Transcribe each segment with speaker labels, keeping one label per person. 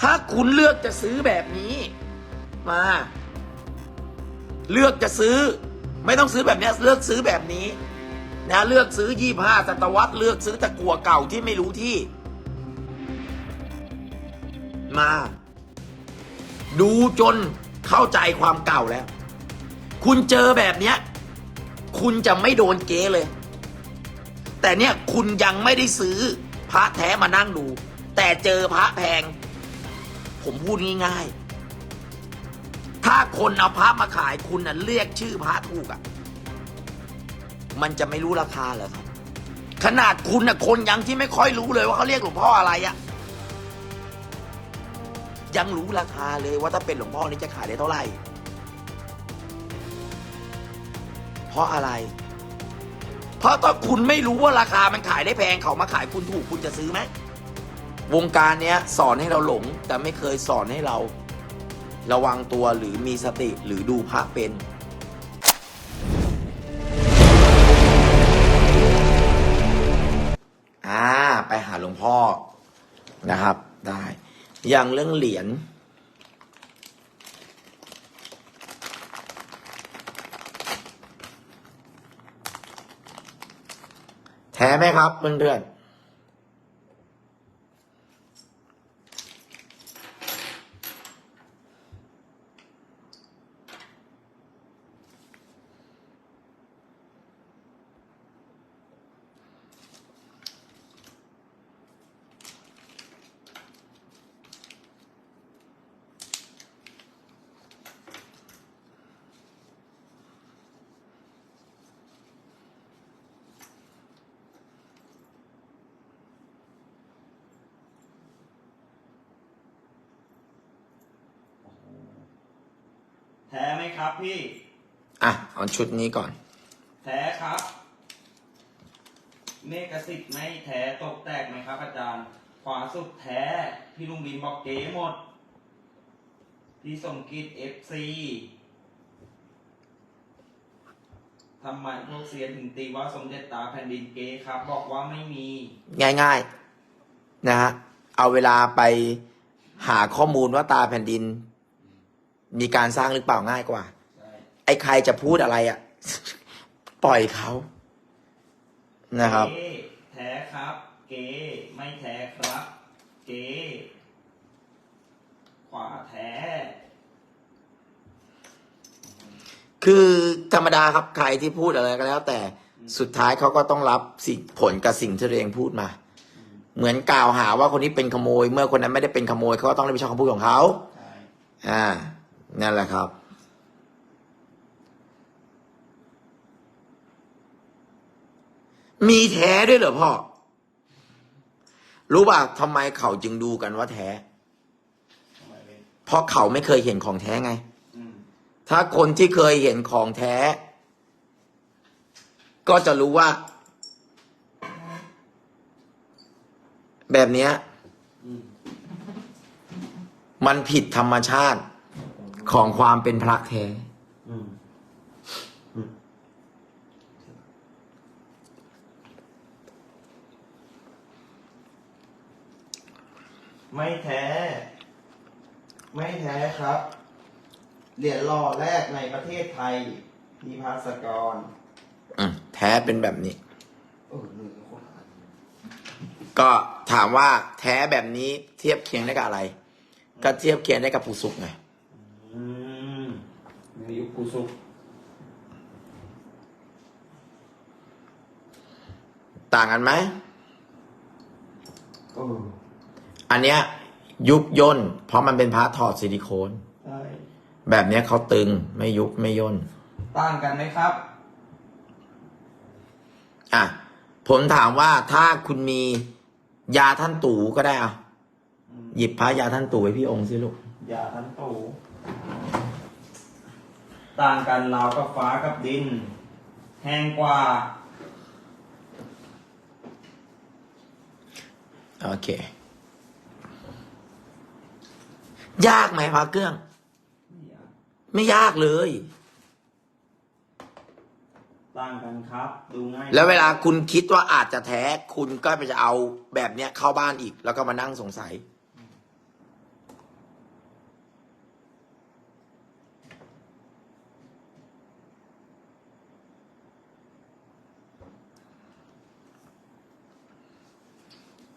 Speaker 1: ถ้าคุณเลือกจะซื้อแบบนี้มา เลือกจะซื้อ ไม่ต้องซื้อแบบนี้เลือกซื้อแบบนี้นะเลือกซื้อยี่ห้าศตวรรษเลือกซื้อตะกัวเก่าที่ไม่รู้ที่ มา ดูจนเข้าใจความเก่าแล้ว คุณเจอแบบเนี้ย คุณจะไม่โดนเก๊เลย แต่เนี่ยคุณยังไม่ได้ซื้อพระแท้มานั่งดู แต่เจอพระแพง ผมพูดง่ายๆ ถ้าคนเอาพระมาขายคุณน่ะเรียกชื่อพระถูกอะ่ะ มันจะไม่รู้ราคาเหรอครับ ขนาดคุณน่ะคนยังที่ไม่ค่อยรู้เลยว่าเขาเรียกหลวงพ่ออะไรอะ่ะ ยังรู้ราคาเลยว่าถ้าเป็นหลวงพ่อนี่จะขายได้เท่าไหร่ เพราะอะไร เพราะถ้าคุณไม่รู้ว่าราคามันขายได้แพงเขามาขายคุณถูกคุณจะซื้อไหม วงการเนี้ยสอนให้เราหลง แต่ไม่เคยสอนให้เราระวังตัวหรือมีสติหรือดูพระเป็น อ่า ไปหาหลวงพ่อนะครับได้อย่างเรื่องเหรียญแท้ไหมครับเพื่อนๆ
Speaker 2: แท้ไหมครับพี่
Speaker 1: อะเอาชุดนี้ก่อน
Speaker 2: แท้ครับ เมฆสิทธิ์ไม่แท้ตกแตกไหมครับ อาจารย์ ขวาสุดแท้ พี่ลุงบินบอกเก๋หมด พี่สมกิจเอฟซีทำไมพวกเซียนถึงตีว่าสมเด็จตาแผ่นดินเก๋ครับ บอกว่าไม่มี
Speaker 1: ง่ายๆ นะฮะ เอาเวลาไปหาข้อมูลว่าตาแผ่นดิน มีการสร้างหรือเปล่าง่ายกว่า
Speaker 2: ใช่
Speaker 1: ไอ้ใครจะพูดอะไรอะ่ะ ปล่อยเขานะครับ
Speaker 2: เก๋แท้ครับ เก๋ไม่แท้ครับ เก๋ขวาแท้
Speaker 1: คือธรรมดาครับใครที่พูดอะไรก็แล้ว แต่สุดท้ายเขาก็ต้องรับสิ่งผลกับสิ่งที่ตัวเองพูดมา เหมือนกล่าวหาว่าคนนี้เป็นขโมย เมื่อคนนั้นไม่ได้เป็นขโมยเขาก็ต้องรับผิดชอบคำพูดของเขา
Speaker 2: ใช่
Speaker 1: อ่า นั่นแหละครับ มีแท้ด้วยเหรอพ่อ รู้ป่ะทำไมเขาจึงดูกันว่าแท้
Speaker 2: ทำไมเป็น
Speaker 1: เพราะเขาไม่เคยเห็นของแท้ไง
Speaker 2: อืม
Speaker 1: ถ้าคนที่เคยเห็นของแท้ ก็จะรู้ว่า แบบเนี้ย
Speaker 2: อืม
Speaker 1: มันผิดธรรมชาติ ของความเป็นพระแท้
Speaker 2: อืมอืมไม่แท้ ไม่แท้ครับ เหรียญหล่อแรกในประเทศไทยมีภาสกร
Speaker 1: อืมแท้เป็นแบบนี้
Speaker 2: เออหนึ่งคนอ่าน
Speaker 1: ก็ถามว่าแท้แบบนี้เทียบเคียงได้กับอะไร ก็เทียบเคียงได้กับผู้สุกไง
Speaker 2: อืมในยุคกูสุก
Speaker 1: ต่างกันไหม
Speaker 2: เออ
Speaker 1: อันเนี้ย ยุบย่นเพราะมันเป็นพระถอดซิลิโคน
Speaker 2: ใช่
Speaker 1: แบบเนี้ยเขาตึงไม่ยุบไม่ย่น
Speaker 2: ต่างกันไหมครับ
Speaker 1: อะ ผมถามว่าถ้าคุณมียาท่านตู่ก็ได้อะ
Speaker 2: อืม
Speaker 1: หยิบพระยาท่านตู่ไว้พี่องค์สิลูก
Speaker 2: อย่าทันตู ต่างกันราวกับฟ้ากับดิน แห้งกว่า
Speaker 1: โอเค ยากไหมพระเครื่อง ไม่ยากเลย
Speaker 2: ต่างกันครับ ดูง่าย
Speaker 1: แล้วเวลาคุณคิดว่าอาจจะแท้ คุณก็ไปจะเอาแบบเนี้ยเข้าบ้านอีก แล้วก็มานั่งสงสัย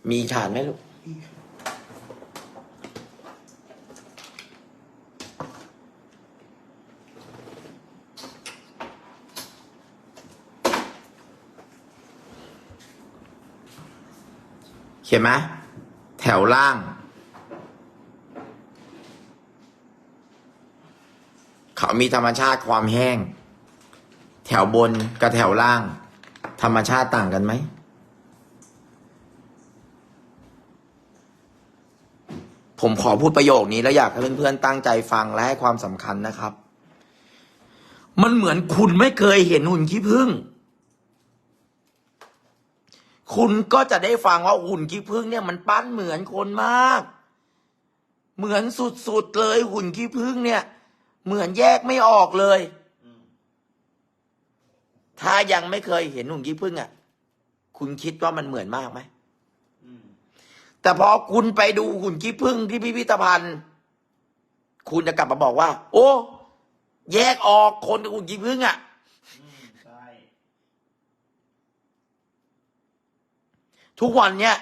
Speaker 1: มีฐานไหมลูก เขียนไหมแถวล่าง เขามีธรรมชาติความแห้ง แถวบนกับแถวล่าง ธรรมชาติต่างกันไหม ผมขอพูดประโยคนี้แล้วอยากให้เพื่อนๆตั้งใจฟังและให้ความสำคัญนะครับ มันเหมือนคุณไม่เคยเห็นหุ่นขี้ผึ้งคุณก็จะได้ฟังว่าหุ่นขี้ผึ้งเนี่ยมันปั้นเหมือนคนมาก เหมือนสุดๆเลยหุ่นขี้ผึ้งเนี่ย เหมือนแยกไม่ออกเลย ถ้ายังไม่เคยเห็นหุ่นขี้ผึ้งอะ คุณคิดว่ามันเหมือนมากไหม แต่พอคุณไปดูหุ่นขี้ผึ้งที่พิพิธภัณฑ์ คุณจะกลับมาบอกว่า โอ้ แยกออกคนกับหุ่นขี้ผึ้งอะทุกวันเนี้ย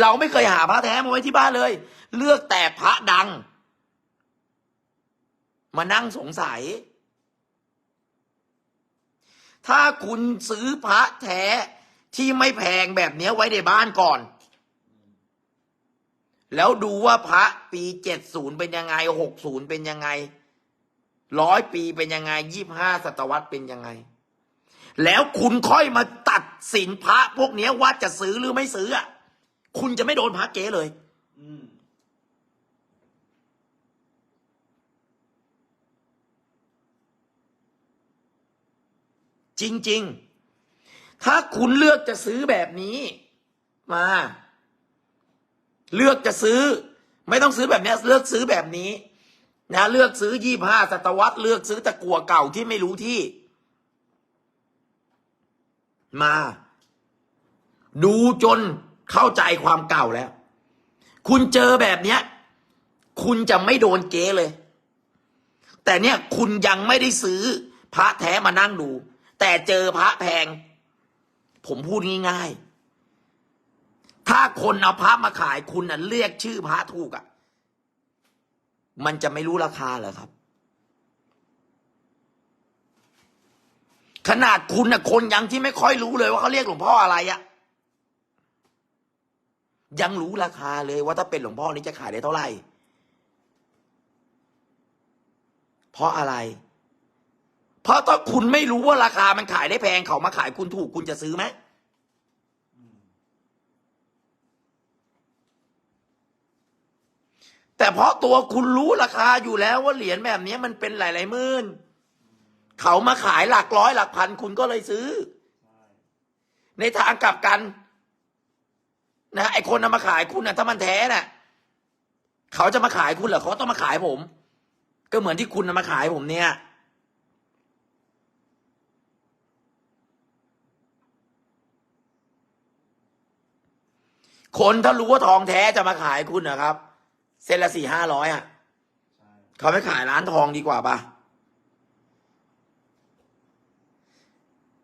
Speaker 1: เราไม่เคยหาพระแท้มาไว้ที่บ้านเลย เลือกแต่พระดัง มานั่งสงสัย ถ้าคุณซื้อพระแท้ที่ไม่แพงแบบนี้ไว้ในบ้านก่อน แล้วดูว่าพระปีเจ็ดศูนย์เป็นยังไงหกศูนย์เป็นยังไงร้อยปีเป็นยังไงยี่ห้าศตวรรษเป็นยังไง แล้วคุณค่อยมาตัดสินพระพวกเนี้ยว่าจะซื้อหรือไม่ซื้ออะคุณจะไม่โดนพระเก๋เลย
Speaker 2: อืม
Speaker 1: จริง ๆ ถ้าคุณเลือกจะซื้อแบบนี้ มา เลือกจะซื้อ ไม่ต้องซื้อแบบนี้เลือกซื้อแบบนี้ นะเลือกซื้อยี่ห้าศตวรรษเลือกซื้อตะกัวเก่าที่ไม่รู้ที่ มา ดูจนเข้าใจความเก่าแล้ว คุณเจอแบบเนี้ย คุณจะไม่โดนเก๊เลย แต่เนี่ยคุณยังไม่ได้ซื้อพระแท้มานั่งดู แต่เจอพระแพง ผมพูดง่ายๆ ถ้าคนเอาพระมาขายคุณน่ะเรียกชื่อพระถูกอะ่ะ มันจะไม่รู้ราคาเหรอครับ ขนาดคุณน่ะคนยังที่ไม่ค่อยรู้เลยว่าเขาเรียกหลวงพ่ออะไรอะ่ะ ยังรู้ราคาเลยว่าถ้าเป็นหลวงพ่อนี้จะขายได้เท่าไหร่ เพราะอะไร เพราะถ้าคุณไม่รู้ว่าราคามันขายได้แพงเขามาขายคุณถูกคุณจะซื้อไหม แต่เพราะตัวคุณรู้ราคาอยู่แล้วว่าเหรียญแบบนี้มันเป็นหลายๆหมื่นเขามาขายหลักร้อยหลักพันคุณก็เลยซื้อ ในทางกลับกัน นะไอคนนำมาขายคุณนะถ้ามันแท้น่ะ เขาจะมาขายคุณเหรอเขาต้องมาขายผม ก็เหมือนที่คุณนำมาขายผมเนี่ยคนถ้ารู้ว่าทองแท้จะมาขายคุณนะครับ เส้นละสี่ห้าร้อยอะ
Speaker 2: ใช่
Speaker 1: เขาไม่ขายร้านทองดีกว่าปะ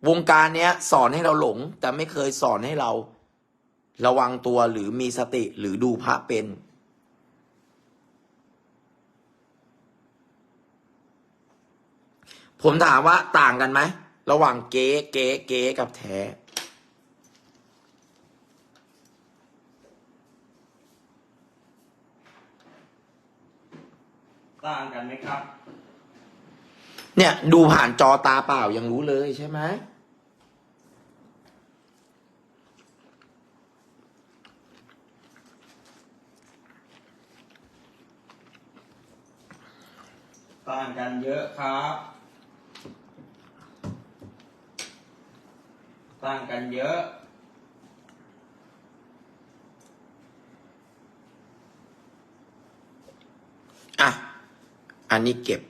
Speaker 1: วงการเนี้ย สอนให้เราหลง แต่ไม่เคยสอนให้เราระวังตัวหรือมีสติหรือดูพระเป็น ผมถามว่าต่างกันไหม ระหว่างเก๊เก๊เก๊กับแท้
Speaker 2: ต่างกันไหมครับ
Speaker 1: เนี่ย ดูผ่านจอตาเปล่ายังรู้เลยใช่ไหม
Speaker 2: ต่างกันเยอะครับต่างกันเยอะ
Speaker 1: อะ อันนี้เก็บ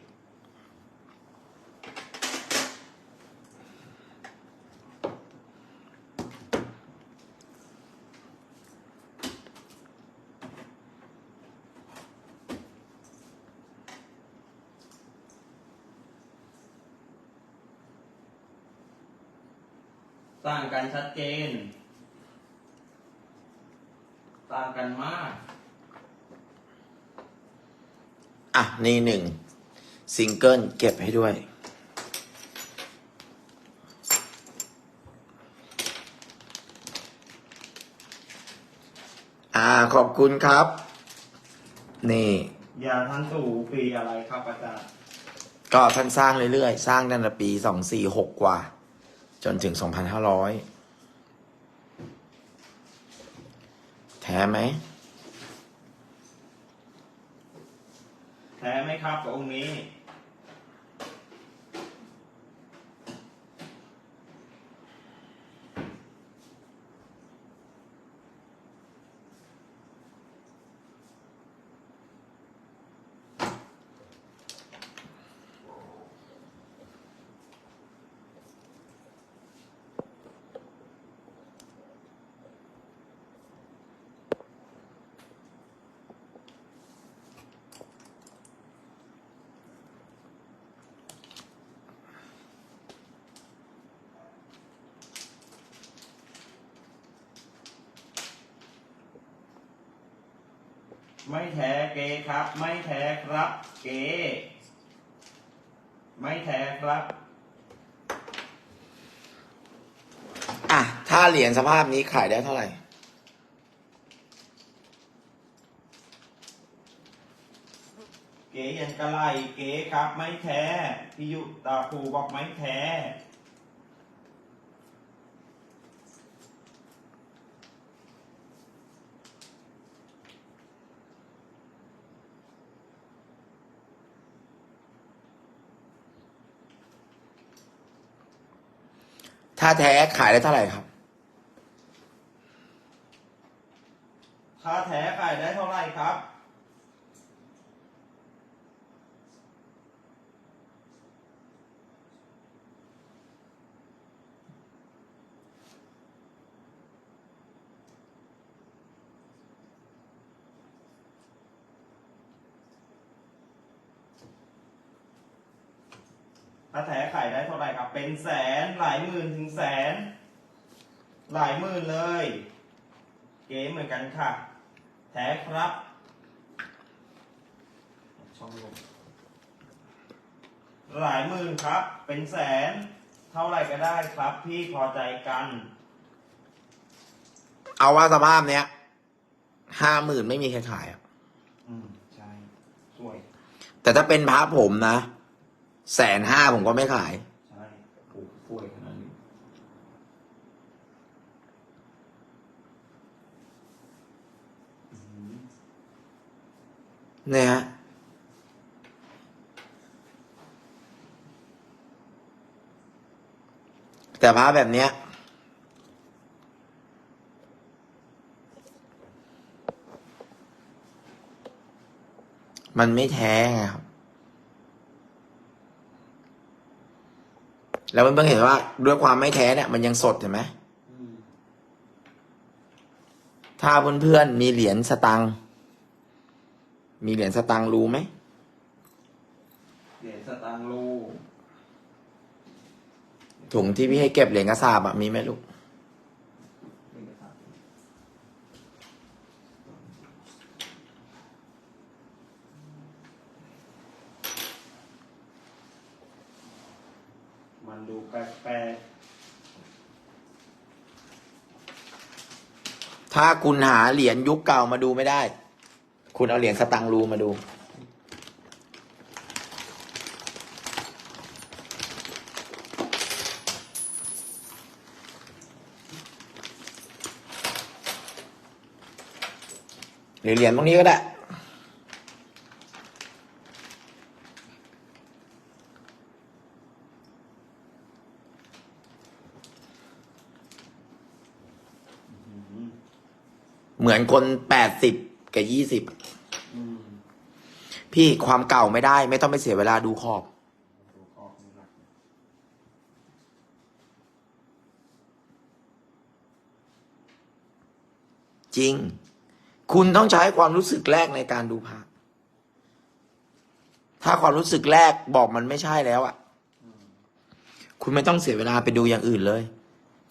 Speaker 2: ต่างกันชัดเจน ต่างกันมาก
Speaker 1: อะ นี่หนึ่งซิงเกิลเก็บให้ด้วย อ่าขอบคุณครับ นี่
Speaker 2: ยาทันสูปีอะไรครับอาจารย์
Speaker 1: ก็ท่านสร้างเรื่อยๆ สร้างตั้งแต่ปีสองสี่หกกว่า จนถึงสองพันห้าร้อยแท้ไหม
Speaker 2: แท้ไหมครับองค์นี้ ไม่แท้เกครับ ไม่แท้ครับ เก ไม่แท้ครับ
Speaker 1: อะ ถ้าเหรียญสภาพนี้ขายได้เท่าไหร่
Speaker 2: เก๋ยันกะไลเก๋ครับ ไม่แท้พี่ยุตาภูบอกไม่แท้
Speaker 1: ถ้าแท้ขายได้เท่าไหร่ครับ
Speaker 2: ค่าแท้ขายได้เท่าไหร่ครับ ถ้าแท้ขายได้เท่าไหร่ครับ เป็นแสนหลายหมื่นถึงแสน หลายหมื่นเลย เก๋เหมือนกันค่ะ แท้ครับช่องลมหลายหมื่นครับ เป็นแสน เท่าไหร่ก็ได้ครับ พี่พอใจกัน
Speaker 1: เอาว่าสภาพเนี้ยห้าหมื่นไม่มีใครขายอะ
Speaker 2: อืม ใช่ สวย
Speaker 1: แต่ถ้าเป็นพระผมนะ แสนห้าผมก็ไม่ขาย
Speaker 2: ใช่โอ้สวยขนาดนี้อื้อหือ
Speaker 1: เนี่ยฮะแต่พระแบบเนี้ย มันไม่แท้ไงครับ แล้วมันเพิ่งเห็นว่าด้วยความไม่แท้เนี่ยมันยังสดเห็นไหม
Speaker 2: อืม
Speaker 1: ถ้าเพื่อนๆมีเหรียญสตังค์มีเหรียญสตังค์รู้ไหม
Speaker 2: เหรียญสตางค์รู
Speaker 1: ถุงที่พี่ให้เก็บเหรียญกระสาบอะมีไหมลูก
Speaker 2: เหรียญกระสาบมันดูแปลก
Speaker 1: ถ้าคุณหาเหรียญยุคเก่ามาดูไม่ได้ คุณเอาเหรียญสตังรูมาดู หรือเหรียญพวกนี้ก็ได้
Speaker 2: ๆอื้อหือ
Speaker 1: เห มือนคนแปดสิบกับยี่สิบ
Speaker 2: อืม
Speaker 1: พี่ความเก่าไม่ได้ ไม่ต้องไปเสียเวลาดูขอบ
Speaker 2: ดูออกนี่นะ
Speaker 1: จริง คุณต้องใช้ความรู้สึกแรกในการดูพระถ้าความรู้สึกแรกบอกมันไม่ใช่แล้วอะ่ะ คุณไม่ต้องเสียเวลาไปดูอย่างอื่นเลย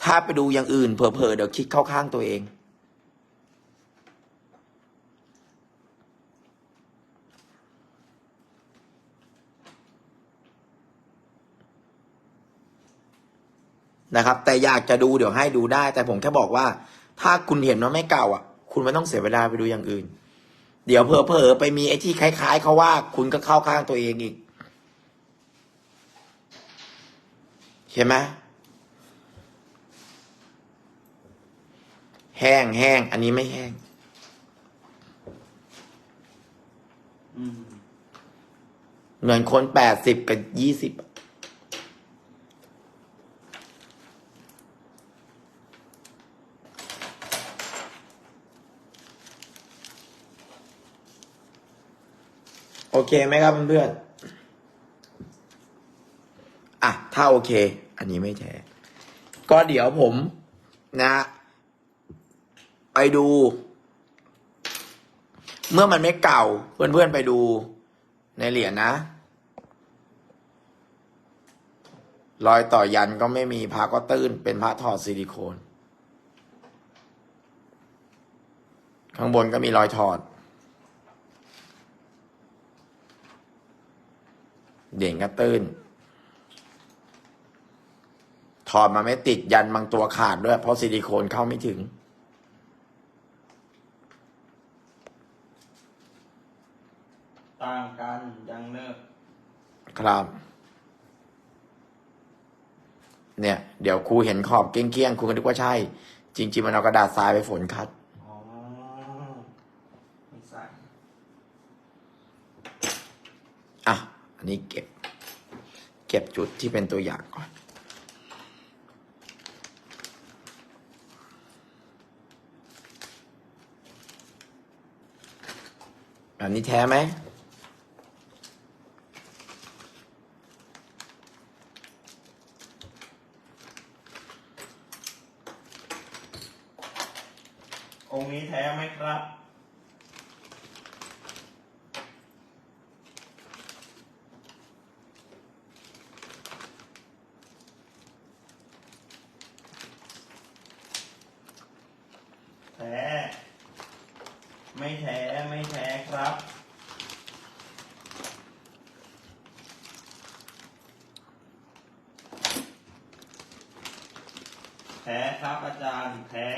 Speaker 1: ถ้าไปดูอย่างอื่นเผลอๆเดี๋ยวคิดเข้าข้างตัวเอง นะครับ แต่อยากจะดูเดี๋ยวให้ดูได้ แต่ผมแค่บอกว่า ถ้าคุณเห็นว่าไม่เก่าอะ คุณไม่ต้องเสียเวลาไปดูอย่างอื่น เดี๋ยวเพอเพอๆไปมีไอ้ที่คล้ายๆเขาว่าคุณก็เข้าข้างตัวเองอีกเห็นไหมแห้งแห้งอันนี้ไม่แห้ง
Speaker 2: อืม
Speaker 1: เหมือนคนแปดสิบกับยี่สิบ โอเคไหมครับเพื่อนๆอะ ถ้าโอเค อันนี้ไม่แท้ก็เดี๋ยวผมนะ ไปดู เมื่อมันไม่เก่า เพื่อนๆไปดูในเหรียญนะรอยต่อยันก็ไม่มีพระก็ตื้น เป็นพระถอดซิลิโคน ข้างบนก็มีรอยถอด เด่งก็ตื้น ถอดมาไม่ติดยันบางตัวขาดด้วย เพราะซิลิโคนเข้าไม่ถึง
Speaker 2: ต่างกันยังเนิบ
Speaker 1: ครับ เนี่ย เดี๋ยวครูเห็นขอบเกี้ยงๆครูก็นึกว่าใช่ จริง ๆ มันเอากระดาษทรายไปฝนคัด
Speaker 2: อ๋อไม่ใส่
Speaker 1: อันนี้เก็บ เก็บจุดที่เป็นตัวอย่างก่อน อันนี้แท้ไหม
Speaker 2: องค์นี้แท้ไหมครับ แท้ ไม่แท้ ไม่แท้ครับ แท้ครับอาจารย์แท้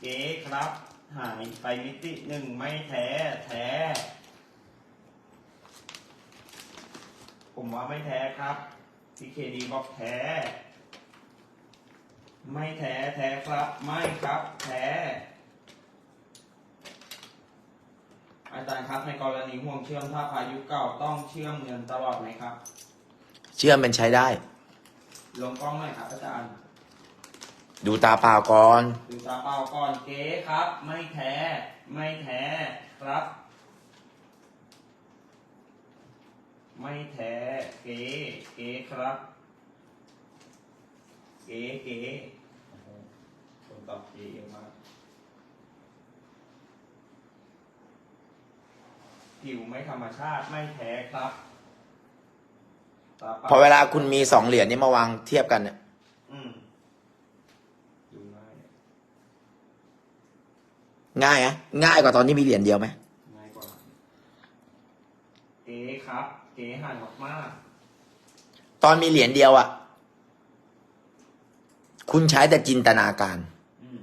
Speaker 2: เก๊ครับ หายไปมิติหนึ่งไม่แท้ แท้ ผมว่าไม่แท้ครับพีเคดีบอกแท้ ไม่แท้แท้ครับ ไม่ครับ แท้ อาจารย์ครับในกรณีห่วงเชื่อมถ้าพายุเก่าต้องเชื่อมเงินตลอดไหมครับ
Speaker 1: เชื่อมเป็นใช้ได้
Speaker 2: ลงกล้องหน่อยครับอาจารย์
Speaker 1: ดูตาเปล่าก่อน
Speaker 2: ดูตาเปล่าก่อนเก๊ครับ ไม่แท้ ไม่แท้ครับ ไม่แท้เก๊เก๊ครับ เก๊เก๊โอ้โหคนตอบเก๊เยอะมากผิวไม่ธรรมชาติไม่แท้ครับตาปล่
Speaker 1: พอเวลาคุณมีสองเหรียญนี้มาวางเทียบกันเนี่ย
Speaker 2: อืมดูง่าย
Speaker 1: ง่ายไหมง่ายกว่าตอนที่มีเหรียญเดียวไหม
Speaker 2: ง่ายกว่าเก๋ครับเก๋ห่างมาก
Speaker 1: ตอนมีเหรียญเดียวอะ่ะคุณใช้แต่จินตนาการ
Speaker 2: ๆอืม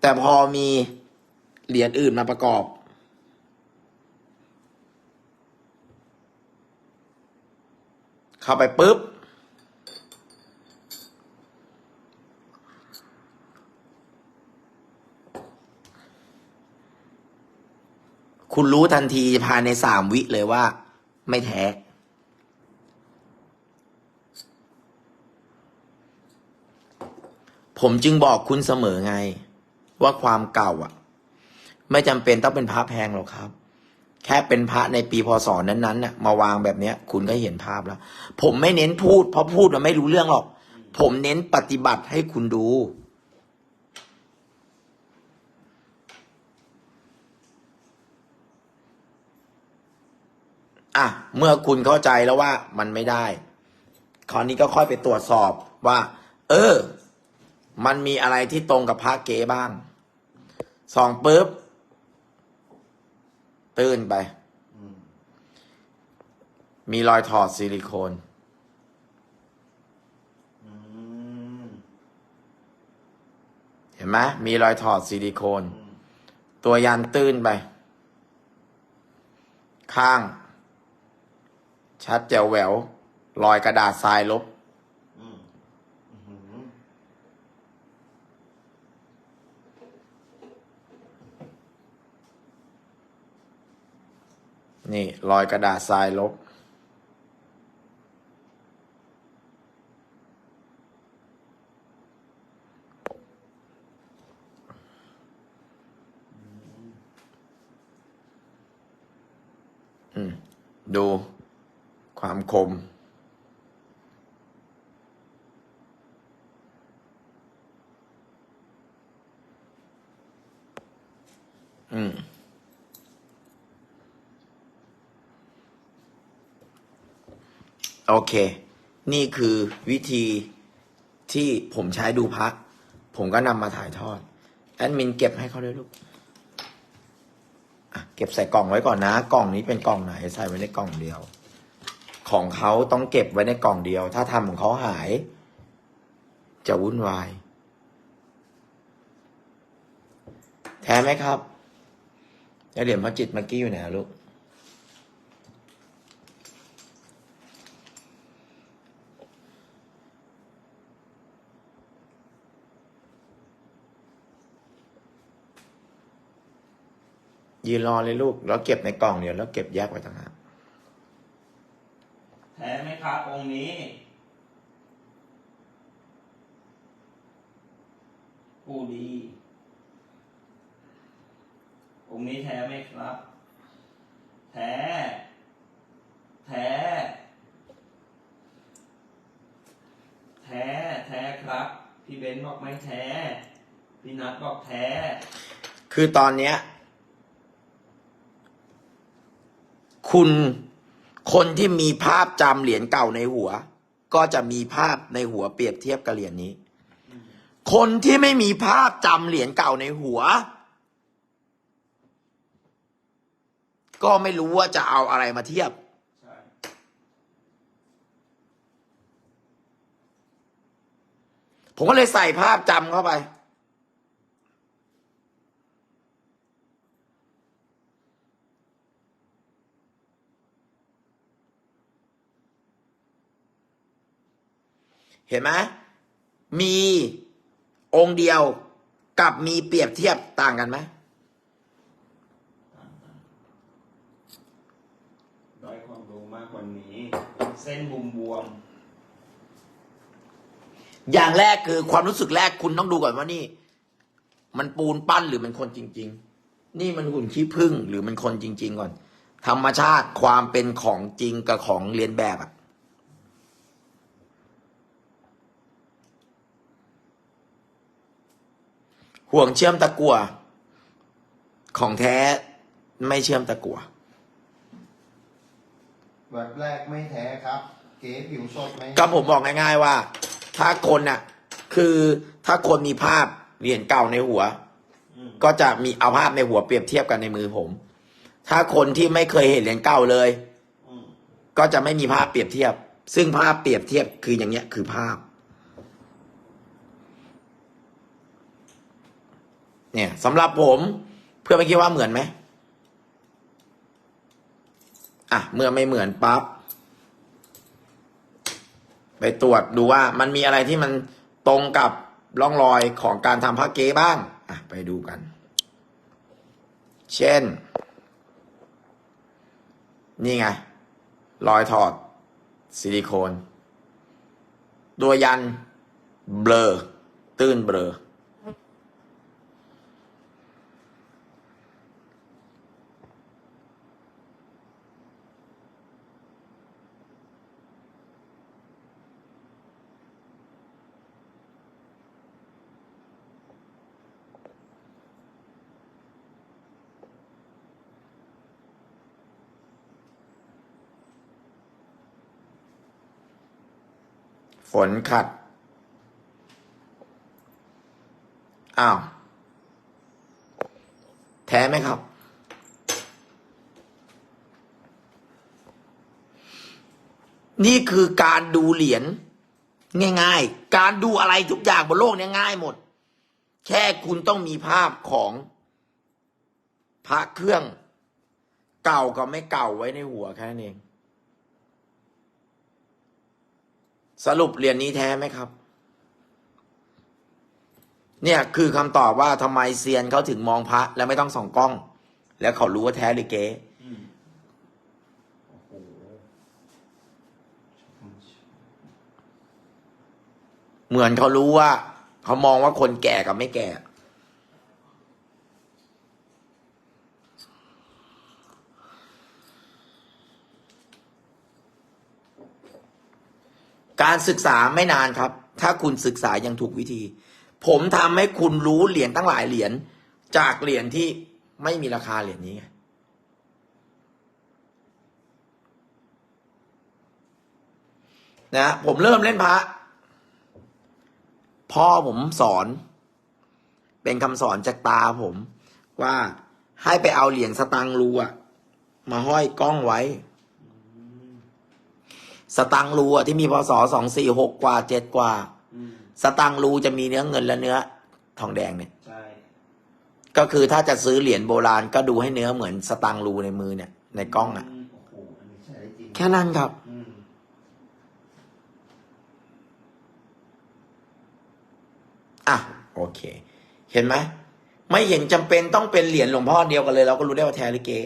Speaker 1: แต่พอมีเหรียญอื่นมาประกอบ เข้าไปปุ๊บ คุณรู้ทันทีภายในสามวิเลยว่า ไม่แท้ ผมจึงบอกคุณเสมอไง ว่าความเก่าอะ ไม่จำเป็นต้องเป็นพระแพงหรอกครับ แค่เป็นพระในปีพศนั้นๆน่ะมาวางแบบเนี้ย คุณก็เห็นภาพแล้ว ผมไม่เน้นพูด เพราะพูดมันไม่รู้เรื่องหรอก ผมเน้นปฏิบัติให้คุณดู อะเมื่อคุณเข้าใจแล้วว่ามันไม่ได้ คราวนี้ก็ค่อยไปตรวจสอบว่า เออ มันมีอะไรที่ตรงกับพระเก๋บ้างส่องปุ๊บ ตื้นไป
Speaker 2: มี
Speaker 1: รอยถอดซิลิโคนเห็นไหมมีรอยถอดซิลิโคน ตัวยันตื้นไป ข้าง ชัดแจ๋วแหววรอยกระดาษทรายลบ
Speaker 2: อืมอื้อหือ
Speaker 1: นี่รอยกระดาษทรายลบ อืม ดู ความคม อืมโอเค นี่คือวิธีที่ผมใช้ดูพัก ผมก็นำมาถ่ายทอด แอดมินเก็บให้เขาด้วยลูกเก็บใส่กล่องไว้ก่อนนะ กล่องนี้เป็นกล่องไหน ใส่ไว้ในกล่องเดียว ของเขาต้องเก็บไว้ในกล่องเดียว ถ้าทำของเขาหาย จะวุ่นวาย แท้ไหมครับแล้วเหรียญพระจิตเมื่อกี้อยู่ไหนลูก ยืนรอเลยลูก แล้วเก็บในกล่องเดียวแล้วเก็บแยกไว้ต่างหาก
Speaker 2: แท้ไหมครับองค์นี้ ผู้ดี องค์นี้แท้ไหมครับ แท้ แท้ แท้ แท้ครับ พี่เบนซ์บอกไม่แท้ พี่นัทบอกแท้
Speaker 1: คือตอนเนี้ย คุณ คนที่มีภาพจำเหรียญเก่าในหัว ก็จะมีภาพในหัวเปรียบเทียบกับเหรียญนี้ คนที่ไม่มีภาพจำเหรียญเก่าในหัว ก็ไม่รู้ว่าจะเอาอะไรมาเทียบผมก็เลยใส่ภาพจำเข้าไป เห็นไหมมีองค์เดียวกับมีเปรียบเทียบต่างกันไหม
Speaker 2: ด้อยความรู้มากกว่านี้ เส้นบุมบวม
Speaker 1: อย่างแรกคือความรู้สึกแรกคุณต้องดูก่อนว่านี่ มันปูนปั้นหรือมันคนจริง ๆ นี่มันหุ่นขี้ผึ้งหรือมันคนจริง ๆ ก่อน ธรรมชาติความเป็นของจริงกับของเรียนแบบอะ ห่วงเชื่อมตะกัวของแท้ไม่เชื่อมตะกัว
Speaker 2: แบบแรกไม่แท้ครับ เก๋ผิวสดไหม
Speaker 1: ก็ผมบอกง่ายๆว่า ถ้าคนน่ะ คือถ้าคนมีภาพเหรียญเก่าในหัว
Speaker 2: อืม
Speaker 1: ก็จะมีเอาภาพในหัวเปรียบเทียบกันในมือผม ถ้าคนที่ไม่เคยเห็นเหรียญเก่าเลย
Speaker 2: อืม
Speaker 1: ก็จะไม่มีภาพเปรียบเทียบ ซึ่งภาพเปรียบเทียบคืออย่างเงี้ยคือภาพ เนี่ยสำหรับผมเพื่อนไม่คิดว่าเหมือนไหมอะเมื่อไม่เหมือนปั๊บไปตรวจดูว่ามันมีอะไรที่มันตรงกับร่องรอยของการทำผ้าเก๊บ้าง อะ ไปดูกัน เช่น นี่ไง รอยถอด ซิลิโคน ตัวยัน เบลอ ตื้นเบลอ ฝนขัด อ้าว แท้ไหมครับ นี่คือการดูเหรียญง่าย ๆ การดูอะไรทุกอย่างบนโลกนี้ง่ายหมด แค่คุณต้องมีภาพของพระเครื่องเก่ากับไม่เก่าไว้ในหัวแค่นั้นเอง สรุปเหรียญนี้แท้ไหมครับ เนี่ยคือคำตอบว่าทำไมเซียนเขาถึงมองพระ แล้วไม่ต้องส่องกล้อง แล้วเขารู้ว่าแท้หรือเก๊
Speaker 2: อืมโอ้โห
Speaker 1: เหมือนเขารู้ว่า เขามองว่าคนแก่กับไม่แก่ การศึกษาไม่นานครับ ถ้าคุณศึกษาอยังถูกวิธี ผมทำให้คุณรู้เหรียญตั้งหลายเหรียญจากเหรียญที่ไม่มีราคาเหรียญนี้ไงนะผมเริ่มเล่นพระพ่อผมสอน เป็นคำสอนจากตาผม ว่าให้ไปเอาเหรียญสตังรูอะมาห้อยกล้องไว้ สตังค์รูอะที่มีพศสองสี่หกกว่าเจ็ดกว่า
Speaker 2: อืม
Speaker 1: สตังค์รูจะมีเนื้อเงินและเนื้อทองแดงเนี่ย
Speaker 2: ใช่
Speaker 1: ก็คือถ้าจะซื้อเหรียญโบราณก็ดูให้เนื้อเหมือนสตังค์รูในมือเนี่ย ในกล้องอะ
Speaker 2: มโอ้โหอันนี้ใช่ได้จริง
Speaker 1: แค่นั้นครับ
Speaker 2: อืม
Speaker 1: อะโอเค เห็นไหมไม่เห็นจำเป็นต้องเป็นเหรียญหลวงพ่อเดียวกันเลย เราก็รู้ได้ว่าแท้หรือเก๊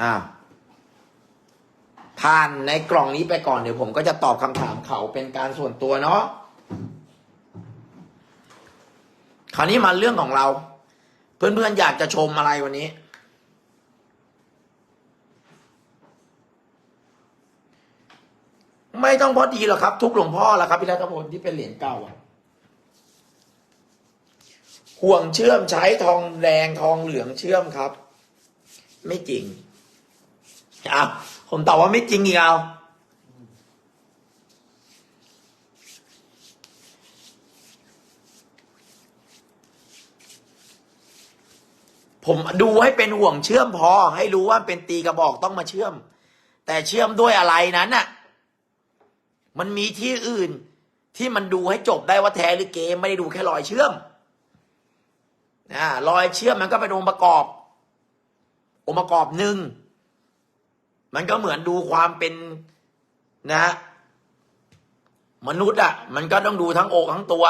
Speaker 1: อ้าวผ่านในกล่องนี้ไปก่อนเดี๋ยวผมก็จะตอบคำถามเขาเป็นการส่วนตัวเนาะคราวนี้มาเรื่องของเรา เพื่อนๆอยากจะชมอะไรวันนี้ ไม่ต้องพอดีหรอกครับ ทุกหลวงพ่อละครับพี่รัตพลที่เป็นเหรียญเก่าอะห่วงเชื่อมใช้ทองแดงทองเหลืองเชื่อมครับ ไม่จริง อ้าวผมตอบว่าไม่จริงอีกเอาผมดูให้เป็นห่วงเชื่อมพอ ให้รู้ว่าเป็นตีกระบอกต้องมาเชื่อม แต่เชื่อมด้วยอะไรนั้นน่ะ มันมีที่อื่น ที่มันดูให้จบได้ว่าแท้หรือเกมไม่ได้ดูแค่รอยเชื่อมนะรอยเชื่อมมันก็เป็นองค์ประกอบ องค์ประกอบหนึ่ง มันก็เหมือนดูความเป็นนะฮะมนุษย์อะ มันก็ต้องดูทั้งอกทั้งตัว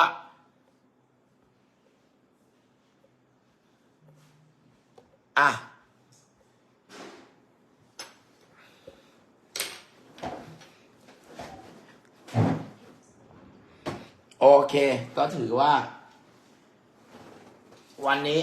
Speaker 1: อะโอเค ก็ถือว่า วันนี้